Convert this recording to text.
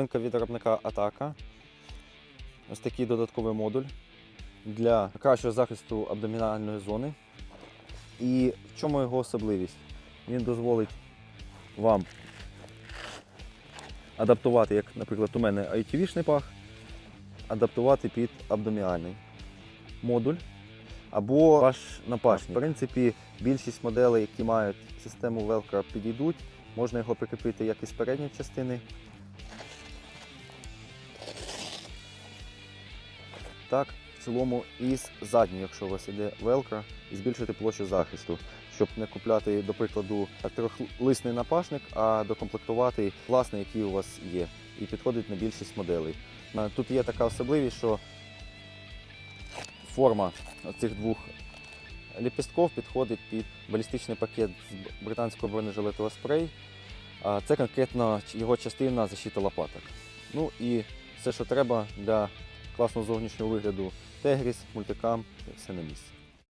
Новинка від виробника Атака. Ось такий додатковий модуль для кращого захисту абдомінальної зони. І в чому його особливість? Він дозволить вам адаптувати, як, наприклад, у мене ITV-шний пах, адаптувати під абдомінальний модуль або ваш напашник. В принципі, більшість моделей, які мають систему Velcro, підійдуть. Можна його прикріпити як із передньої частини, так, в цілому і задньої, якщо у вас іде Velcro, і збільшити площу захисту, щоб не купляти, до прикладу, трьохлисний напашник, а докомплектувати власний, який у вас є, і підходить на більшість моделей. Тут є така особливість, що форма цих двох ліпістків підходить під балістичний пакет з британського бронежилетового спрей. Це конкретно його частина защита лопаток. Ну і все, що треба для класного зовнішнього вигляду, тегріс, мультикам, все на місці.